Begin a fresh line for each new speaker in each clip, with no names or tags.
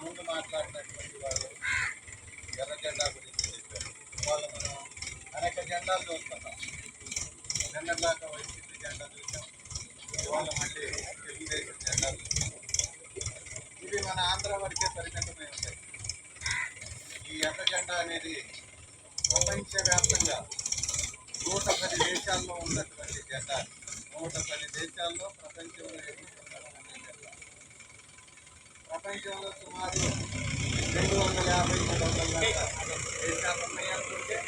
ముందు మాట్లాడినటువంటి వాళ్ళు ఎర్ర జెండా గురించి చెప్పారు వాళ్ళు మనం అనేక జెండాలు చూస్తున్నాం నిన్న దాకా వైసీపీ జెండా చూసాం ఇవాళ మళ్ళీ తెలుగుదేశం జెండా చూస్తున్నాం ఇవి మన ఆంధ్ర వరకే పరిమితమై ఉంటాయి. ఈ ఎర్ర జెండా అనేది ప్రపంచవ్యాప్తంగా నూట పది దేశాల్లో ఉన్నటువంటి జెండా. నూట పది దేశాల్లో ప్రపంచంలో ప్రపంచంలో సుమారు రెండు వందల యాభై మూడు వందల దేశాలు ఉన్నాయి అనుకుంటే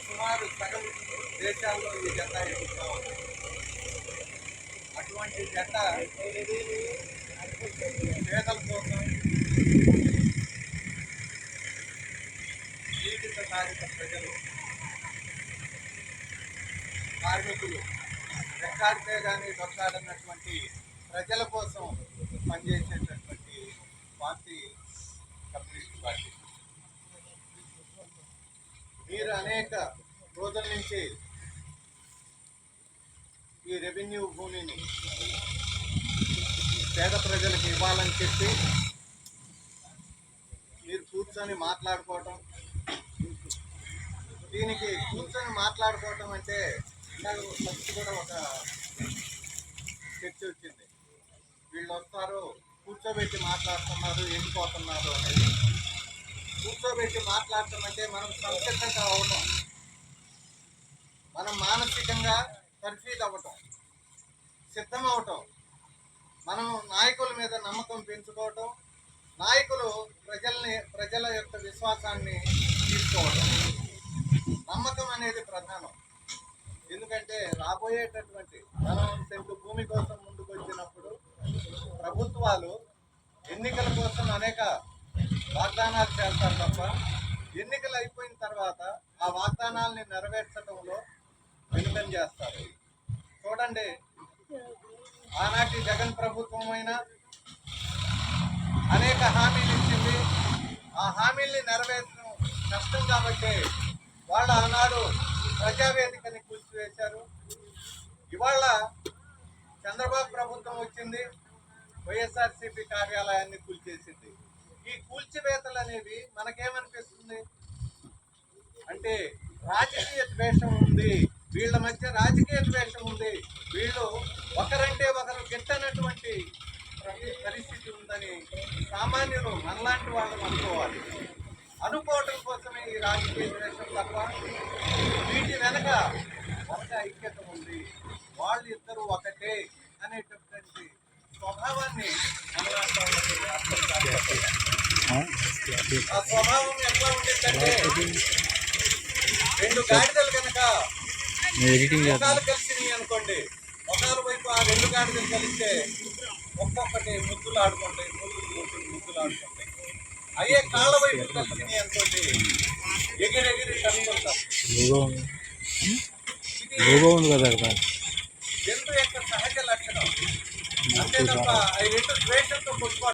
సుమారు సగం దేశాల్లో ఈ జెండా ఎక్కువ అటువంటి జెండా పేదల కోసం జీవిత సాధిత ప్రజలు కార్మికులు రెక్కాడితే కానీ దొక్కాడన్నటువంటి ప్రజల కోసం పనిచేసేటటువంటి పార్టీ కమ్యూనిస్ట్ పార్టీ. మీరు అనేక రోజుల నుంచి ఈ రెవెన్యూ భూమిని పేద ప్రజలకు ఇవ్వాలని చెప్పి మీరు కూర్చొని మాట్లాడుకోవటం. దీనికి కూర్చొని మాట్లాడుకోవటం అంటే నాకు ఫస్ట్ కూడా ఒక చర్చ వచ్చింది. వీళ్ళు వస్తారు కూర్చోబెట్టి మాట్లాడుతున్నారు వెళ్ళిపోతున్నారు అనేది. కూర్చోబెట్టి మాట్లాడటం అంటే మనం సంసిద్ధంగా అవ్వటం మనం మానసికంగా పరిశీలి అవ్వటం సిద్ధం అవటం. మనం నాయకుల మీద నమ్మకం పెంచుకోవటం నాయకులు ప్రజల్ని ప్రజల యొక్క విశ్వాసాన్ని తీసుకోవడం నమ్మకం అనేది ప్రధానం. ఎందుకంటే రాబోయేటటువంటి మనం సెంటు భూమి కోసం ముందుకు వచ్చినప్పుడు ప్రభుత్వాలు ఎన్నికల కోసం అనేక వాగ్దానాలు చేస్తారు తప్ప ఎన్నికలు అయిపోయిన తర్వాత ఆ వాగ్దానాల్ని నెరవేర్చడంలో వెనుకం చేస్తారు. చూడండి ఆనాటి జగన్ ప్రభుత్వం అయినా అనేక హామీలు ఇచ్చింది. ఆ హామీల్ని నెరవేర్చడం కష్టం కాబట్టి వాళ్ళు ఆనాడు ప్రజావేదికని కూల్చివేశారు. ఇవాళ చంద్రబాబు ప్రభుత్వం వచ్చింది వైఎస్ఆర్సీపీ కార్యాలయాన్ని కూల్చేసింది. ఈ కూల్చివేతలు అనేవి మనకేమనిపిస్తుంది? అంటే రాజకీయ ద్వేషం ఉంది వీళ్ళ మధ్య రాజకీయ ద్వేషం ఉంది. వీళ్ళు ఒకరంటే సామాన్యులు మనలాంటి వాళ్ళని అనుకోవాలి. అనుకోవటం కోసమే ఈ రాజకీయ ద్వేషం తప్ప వీటి వెనక ఒక ఐక్యత ఉంది. వాళ్ళు ఇద్దరు ఒకటే అనేటటువంటి స్వభావాన్ని ఆ స్వభావం ఎట్లా ఉంటుందంటే రెండు గాడిదలు కనుక ముఖాలు కలిసినాయి అనుకోండి. ముఖాల వైపు ఆ రెండు గాడిదలు కలిస్తే ఒక్కొక్కటి ముద్దులు ఆడుకుంటాయి ముద్దులు అయ్యే కాళ్ళ వైపు కలిసినాయి అనుకోండి ఎగిరెగిరి కనుకుంటాం
ఉంది కదా అక్కడ.
జంతు యొక్క సహజ లక్షణం. అంతే తప్ప అవి రెండు ద్వేషంతో కొట్టుకోవడం